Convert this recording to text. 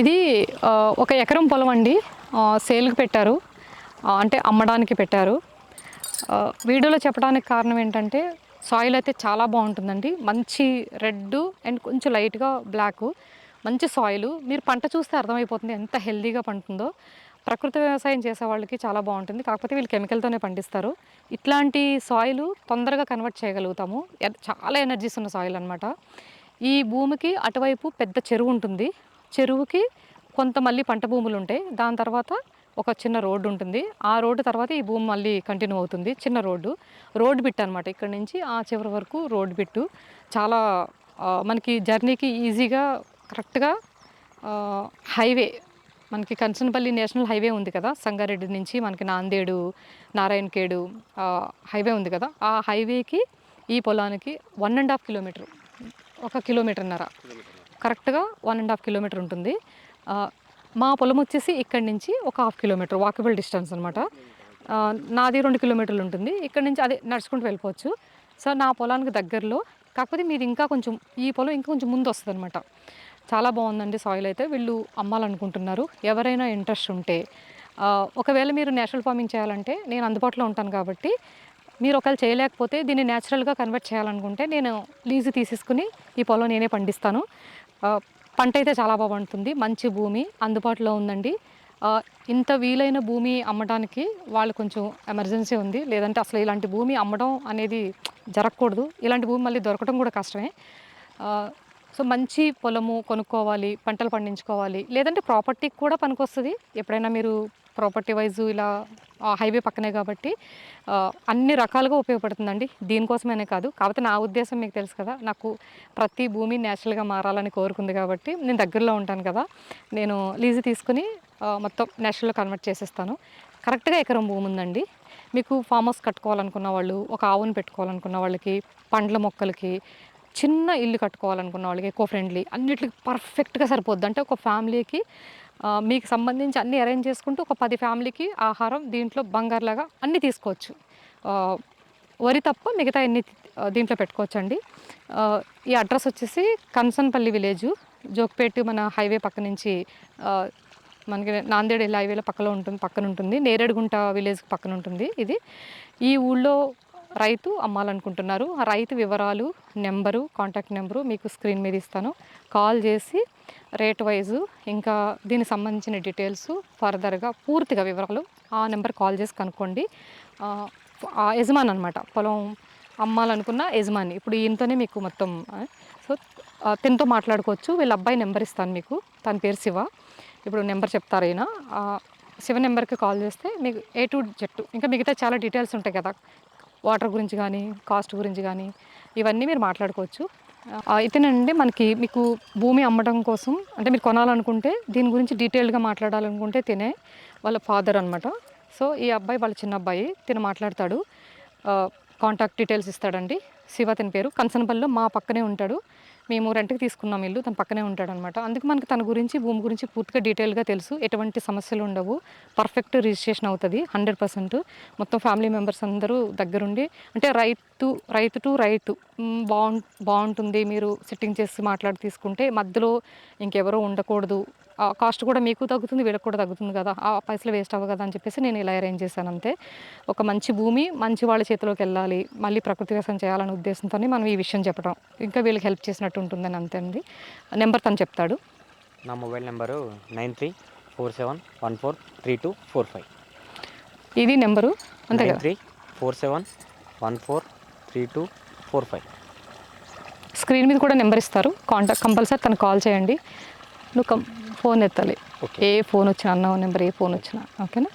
ఇది ఒక ఎకరం పొలం అండి. సేల్కి పెట్టారు. అంటే అమ్మడానికి పెట్టారు. వీడియోలో చెప్పడానికి కారణం ఏంటంటే సాయిల్ అయితే చాలా బాగుంటుందండి. మంచి రెడ్ అండ్ కొంచెం లైట్గా బ్లాక్. మంచి సాయిల్. మీరు పంట చూస్తే అర్థమైపోతుంది ఎంత హెల్దీగా పండుతుందో. ప్రకృతి వ్యవసాయం చేసే వాళ్ళకి చాలా బాగుంటుంది. కాకపోతే వీళ్ళు కెమికల్తోనే పండిస్తారు. ఇట్లాంటి సాయిల్ తొందరగా కన్వర్ట్ చేయగలుగుతాము. చాలా ఎనర్జీస్ ఉన్న సాయిల్ అనమాట ఈ భూమికి అటువైపు పెద్ద చెరువు ఉంటుంది. చెరువుకి కొంత మళ్ళీ పంట భూములు ఉంటాయి. దాని తర్వాత ఒక చిన్న రోడ్డు ఉంటుంది. ఆ రోడ్డు తర్వాత ఈ భూమి మళ్ళీ కంటిన్యూ అవుతుంది. చిన్న రోడ్డు. రోడ్డు బిట్ అనమాట ఇక్కడ నుంచి ఆ చివరి వరకు రోడ్డు బిట్టు. చాలా మనకి జర్నీకి ఈజీగా కరెక్ట్గా హైవే మనకి కంచనపల్లి నేషనల్ హైవే ఉంది కదా సంగారెడ్డి నుంచి మనకి నాందేడు నారాయణఖేడు హైవే ఉంది కదా ఆ హైవేకి ఈ పొలానికి వన్ అండ్ హాఫ్ కిలోమీటర్ ఒక కిలోమీటర్న్నర. కరెక్ట్గా వన్ అండ్ హాఫ్ కిలోమీటర్ ఉంటుంది. మా పొలం వచ్చేసి ఇక్కడి నుంచి ఒక హాఫ్ కిలోమీటర్ వాకబుల్ డిస్టెన్స్ అనమాట నాది రెండు కిలోమీటర్లు ఉంటుంది. ఇక్కడ నుంచి అదే నడుచుకుంటూ వెళ్ళిపోవచ్చు. సో నా పొలానికి దగ్గరలో కాకపోతే మీది ఇంకా కొంచెం ఈ పొలం ఇంకా కొంచెం ముందు వస్తుంది అనమాట చాలా బాగుందండి సాయిల్ అయితే. వీళ్ళు అమ్మాలనుకుంటున్నారు. ఎవరైనా ఇంట్రెస్ట్ ఉంటే ఒకవేళ మీరు నేచురల్ ఫార్మింగ్ చేయాలంటే నేను అందుబాటులో ఉంటాను కాబట్టి మీరు ఒకవేళ చేయలేకపోతే దీన్ని న్యాచురల్గా కన్వర్ట్ చేయాలనుకుంటే నేను లీజు తీసేసుకుని ఈ పొలం నేనే పండిస్తాను. పంట అయితే చాలా బాగా పండుతుంది. మంచి భూమి అందుబాటులో ఉందండి. ఇంత వీలైన భూమి అమ్మడానికి వాళ్ళు కొంచెం ఎమర్జెన్సీ ఉంది. లేదంటే అసలు ఇలాంటి భూమి అమ్మడం అనేది జరగకూడదు. ఇలాంటి భూమి మళ్ళీ దొరకడం కూడా కష్టమే. సో మంచి పొలము కొనుక్కోవాలి పంటలు పండించుకోవాలి. లేదంటే ప్రాపర్టీకి కూడా పనికొస్తుంది. ఎప్పుడైనా మీరు ప్రాపర్టీ వైజ్ ఇలా హైవే పక్కనే కాబట్టి అన్ని రకాలుగా ఉపయోగపడుతుందండి. దీనికోసమనే కాదు. కాకపోతే నా ఉద్దేశం మీకు తెలుసు కదా నాకు ప్రతి భూమి న్యాచురల్గా మారాలని కోరుకుంది కాబట్టి నేను దగ్గరలో ఉంటాను కదా నేను లీజు తీసుకుని మొత్తం నేచురల్గా కన్వర్ట్ చేసేస్తాను. కరెక్ట్గా ఎకరం భూమి ఉందండి. మీకు ఫామ్ హౌస్ కట్టుకోవాలనుకున్న వాళ్ళు ఒక ఆవును పెట్టుకోవాలనుకున్న వాళ్ళకి పండ్ల మొక్కలకి చిన్న ఇల్లు కట్టుకోవాలనుకున్న వాళ్ళకి ఎకో ఫ్రెండ్లీ అన్నిటికి పర్ఫెక్ట్గా సరిపోద్ది. అంటే ఒక ఫ్యామిలీకి మీకు సంబంధించి అన్నీ అరేంజ్ చేసుకుంటూ ఒక పది ఫ్యామిలీకి ఆహారం దీంట్లో బంగారులాగా అన్నీ తీసుకోవచ్చు. వరి తప్ప మిగతా ఎన్ని దీంట్లో పెట్టుకోవచ్చు అండి ఈ అడ్రస్ వచ్చేసి కన్సన్పల్లి విలేజు జోక్పేట మన హైవే పక్క నుంచి మనకి నాందేడ్ హైవేలో పక్కలో ఉంటుంది పక్కన ఉంటుంది నేరేడుగుంట విలేజ్ పక్కన ఉంటుంది ఇది. ఈ ఊళ్ళో రైతు అమ్మాలనుకుంటున్నారు. ఆ రైతు వివరాలు నెంబరు కాంటాక్ట్ నెంబరు మీకు స్క్రీన్ మీద ఇస్తాను. కాల్ చేసి రేట్ వైజు ఇంకా దీనికి సంబంధించిన డీటెయిల్స్ ఫర్దర్గా పూర్తిగా వివరాలు ఆ నెంబర్ కాల్ చేసి కనుక్కోండి. ఆ, యజమాని అనమాట పొలం అమ్మాలనుకున్న యజమాని. ఇప్పుడు ఈయనతోనే మీకు మొత్తం సో ఆ, తినతో మాట్లాడుకోవచ్చు. వీళ్ళ అబ్బాయి నెంబర్ ఇస్తాను మీకు. తన పేరు శివ. ఇప్పుడు నెంబర్ చెప్తారు ఈయన. శివ నెంబర్కి కాల్ చేస్తే మీకు ఏ టు జెట్టు ఇంకా మిగతా చాలా డీటెయిల్స్ ఉంటాయి కదా. వాటర్ గురించి కానీ కాస్ట్ గురించి కానీ ఇవన్నీ మీరు మాట్లాడుకోవచ్చు. ఆ, ఇతనండి మనకి మీకు భూమి అమ్మడం కోసం అంటే మీరు కొనాలనుకుంటే దీని గురించి డీటెయిల్డ్గా మాట్లాడాలనుకుంటే తినే వాళ్ళ ఫాదర్ అనమాట సో ఈ అబ్బాయి వాళ్ళ చిన్న అబ్బాయి తిన మాట్లాడతాడు. కాంటాక్ట్ డీటెయిల్స్ ఇస్తాడండి. శివ తన పేరు. కన్సన్పల్లిలో మా పక్కనే ఉంటాడు. మేము రెంట్కి తీసుకున్నాం ఇల్లు తన పక్కనే ఉంటాడు అనమాట అందుకు మనకి తన గురించి భూమి గురించి పూర్తిగా డీటెయిల్గా తెలుసు. ఎటువంటి సమస్యలు ఉండవు. పర్ఫెక్ట్ రిజిస్ట్రేషన్ అవుతుంది హండ్రెడ్ పర్సెంట్. మొత్తం ఫ్యామిలీ మెంబర్స్ అందరూ దగ్గరుండి అంటే రైతు రైతు టు రైతు బాగుం బాగుంటుంది. మీరు సిట్టింగ్ చేసి మాట్లాడి తీసుకుంటే మధ్యలో ఇంకెవరో ఉండకూడదు. ఆ కాస్ట్ కూడా మీకు తగ్గుతుంది వీళ్ళకి కూడా తగ్గుతుంది కదా. ఆ పైసలు వేస్ట్ అవ్వ కదా అని చెప్పేసి నేను ఇలా అరేంజ్ చేశాను అంతే. ఒక మంచి భూమి మంచి వాళ్ళ చేతిలోకి వెళ్ళాలి మళ్ళీ ప్రకృతి వ్యవసాయం చేయాలనే ఉద్దేశంతోనే మనం ఈ విషయం చెప్పడం. ఇంకా వీళ్ళకి హెల్ప్ చేసినట్టు ఉంటుందని అంతే అండి. నెంబర్ తను చెప్తాడు. నా mobile number nine three four seven one four three two four five. ఇది నెంబరు? అంతే కదా? Three four seven one four three two four five. Screen మీద కూడా నెంబర్ ఇస్తారు. కాంటాక్ట్ కంపల్సరీ తను కాల్ చేయండి. నువ్వు కం ఫోన్ ఎత్తాలి. ఏ ఫోన్ వచ్చినా అన్న నెంబర్ ఏ ఫోన్ వచ్చినా ఓకేనా?